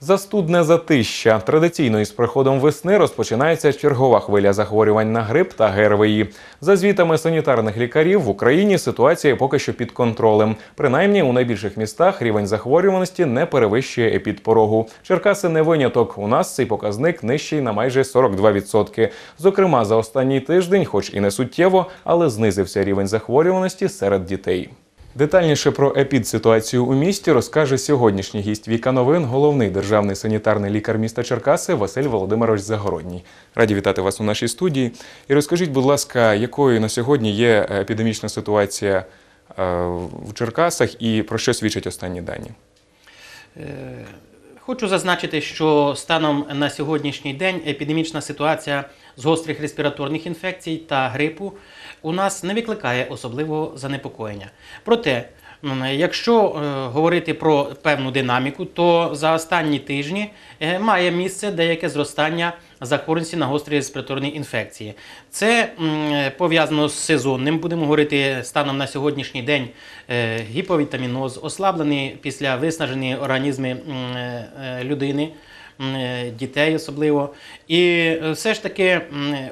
Застудне затища. Традиційно із приходом весни розпочинається чергова хвиля захворювань на грип та ГРВІ. За звітами санітарних лікарів в Україні ситуація поки що під контролем. Принаймні у найбільших містах рівень захворюваності не перевищує епідпорогу. Черкаси не виняток. У нас цей показник нижчий на майже 42%. Зокрема, за останній тиждень, хоч і не суттєво, але знизився рівень захворюваності серед дітей. Детальніше про епідситуацію у місті розкаже сьогоднішній гість Віка Новин, головний державний санітарний лікар міста Черкаси Василь Володимирович Загородній. Раді вітати вас у нашій студії. І розкажіть, будь ласка, якою на сьогодні є епідемічна ситуація е, в Черкасах і про що свідчать останні дані? Е, Хочу зазначити, що станом на сьогоднішній день епідемічна ситуація з гострих респіраторних інфекцій та грипу у нас не викликає особливого занепокоєння. Проте, якщо е, говорити про певну динаміку, то за останні тижні е, має місце деяке зростання захворюваності на гострі респіраторні інфекції. Це пов'язано з сезонним, будемо говорити станом на сьогоднішній день е, гіповітаміноз, ослаблені після виснажені організми людини. Е, Дітей особливо, і е, все ж таки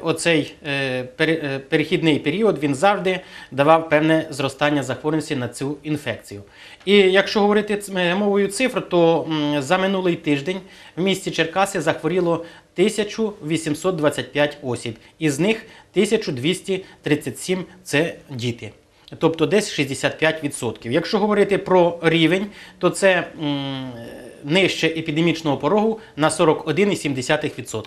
оцей е, пере- перехідний період він завжди давав певне зростання захворюваності на цю інфекцію. І якщо говорити мовою цифр, то за минулий тиждень в місті Черкаси захворіло 1825 осіб, із них 1237 це діти. Тобто десь 65%. Якщо говорити про рівень, то це нижче епідемічного порогу на 41,7%.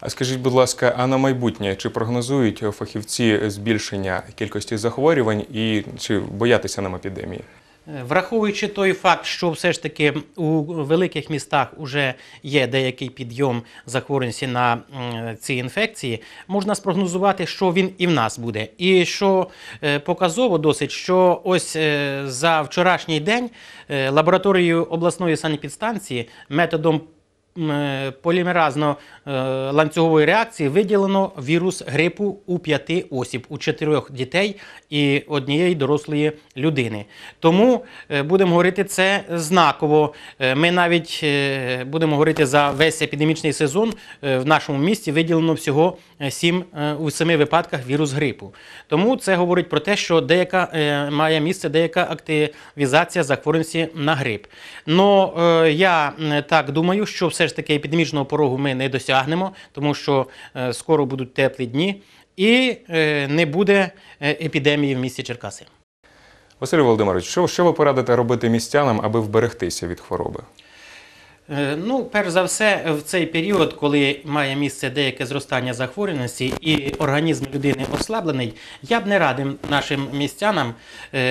А скажіть, будь ласка, а на майбутнє чи прогнозують фахівці збільшення кількості захворювань і чи боятися нам епідемії? Е, Враховуючи той факт, що все ж таки у великих містах вже є деякий підйом захворюваності на ці інфекції, можна спрогнозувати, що він і в нас буде. І що е, показово досить, що ось е, за вчорашній день лабораторією обласної санепідстанції методом м, е, полімеразно-ланцюгової реакції виділено вірус грипу у п'яти осіб, у чотирьох дітей і однієї дорослої людини. Тому е, будемо говорити це знаково. Е, Ми навіть е, будемо говорити за весь епідемічний сезон е, в нашому місті виділено всього 7, у семи випадках вірус грипу. Тому це говорить про те, що деяка е, має місце деяка активізація захворюваності на грип. Но е, я так думаю, що все ж таки епідемічного порогу ми не досягнемо, тому що е, скоро будуть теплі дні і е, не буде е, епідемії в місті Черкаси. Василь Володимирович, що, що ви порадите робити містянам, аби вберегтися від хвороби? Ну, перш за все, в цей період, коли має місце деяке зростання захворюваності і організм людини ослаблений, я б не радив нашим містянам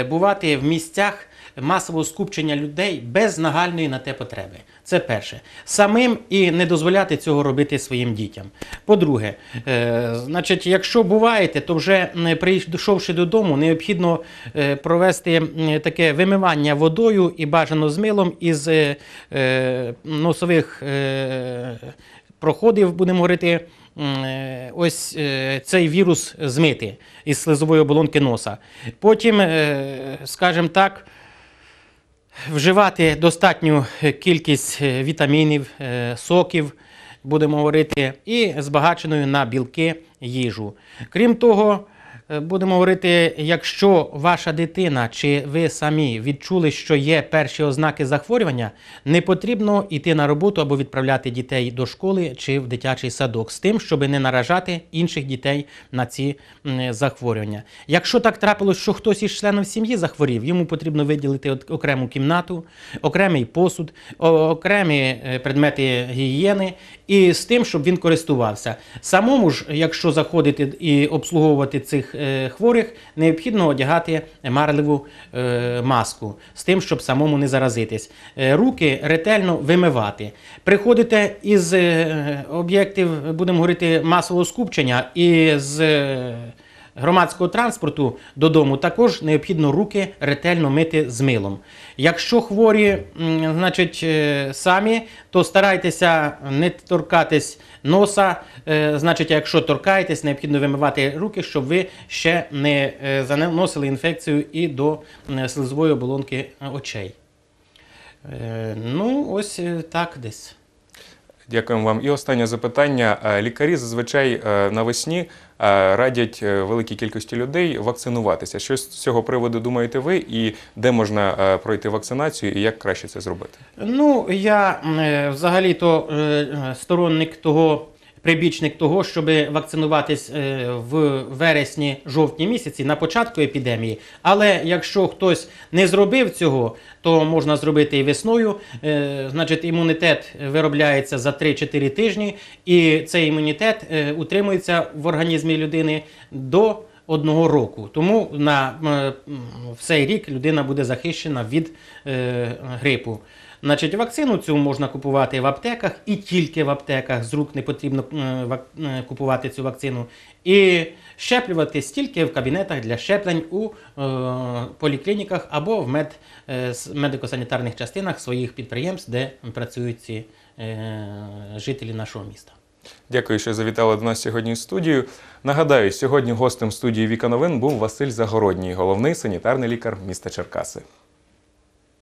бувати в місцях масового скупчення людей без нагальної на те потреби. Це перше. Самим і не дозволяти цього робити своїм дітям. По-друге, е, значить, якщо буваєте, то вже м, прийшовши додому, необхідно е, провести таке вимивання водою і бажано з милом із е, е, носових е, проходів, будемо говорити. е, Ось е, цей вірус змити із слизової оболонки носа. Потім, е, скажімо так, вживати достатню кількість е, вітамінів, е, соків, будемо говорити, і збагаченою на білки їжу. Крім того, будемо говорити, якщо ваша дитина чи ви самі відчули, що є перші ознаки захворювання, не потрібно йти на роботу або відправляти дітей до школи чи в дитячий садок з тим, щоб не наражати інших дітей на ці захворювання. Якщо так трапилось, що хтось із членів сім'ї захворів, йому потрібно виділити окрему кімнату, окремий посуд, окремі е, предмети гігієни і з тим, щоб він користувався. Самому ж, якщо заходити і обслуговувати цих е, хворих, необхідно одягати марливу е, маску з тим, щоб самому не заразитись. Е, Руки ретельно вимивати. Приходите із об'єктів, будемо говорити, масового скупчення і з громадського транспорту додому також необхідно руки ретельно мити з милом. Якщо хворі, значить, е, самі, то старайтеся не торкатись носа. Е, Значить, якщо торкаєтесь, необхідно вимивати руки, щоб ви ще не е, заносили інфекцію і до слизової оболонки очей. Ну, ось так десь. Дякуємо вам. І останнє запитання. Е, Лікарі зазвичай е, навесні е, радять великій кількості людей вакцинуватися. Що з цього приводу думаєте ви, і де можна пройти вакцинацію, і як краще це зробити? Ну, я взагалі-то сторонник того, прибічник того, щоб вакцинуватись е, в вересні-жовтні місяці на початку епідемії. Але якщо хтось не зробив цього, то можна зробити і весною. Е, Значить, імунітет виробляється за 3-4 тижні, і цей імунітет е, утримується в організмі людини до одного року. Тому на цей рік людина буде захищена від грипу. Значить, вакцину цю можна купувати в аптеках і тільки в аптеках. З рук не потрібно е, е, купувати цю вакцину. І щеплюватись тільки в кабінетах для щеплень у е, поліклініках або в мед, медико-санітарних частинах своїх підприємств, де працюють ці жителі нашого міста. Дякую, що завітали до нас сьогодні в студію. Нагадаю, сьогодні гостем студії Віка Новин був Василь Загородній, головний санітарний лікар міста Черкаси.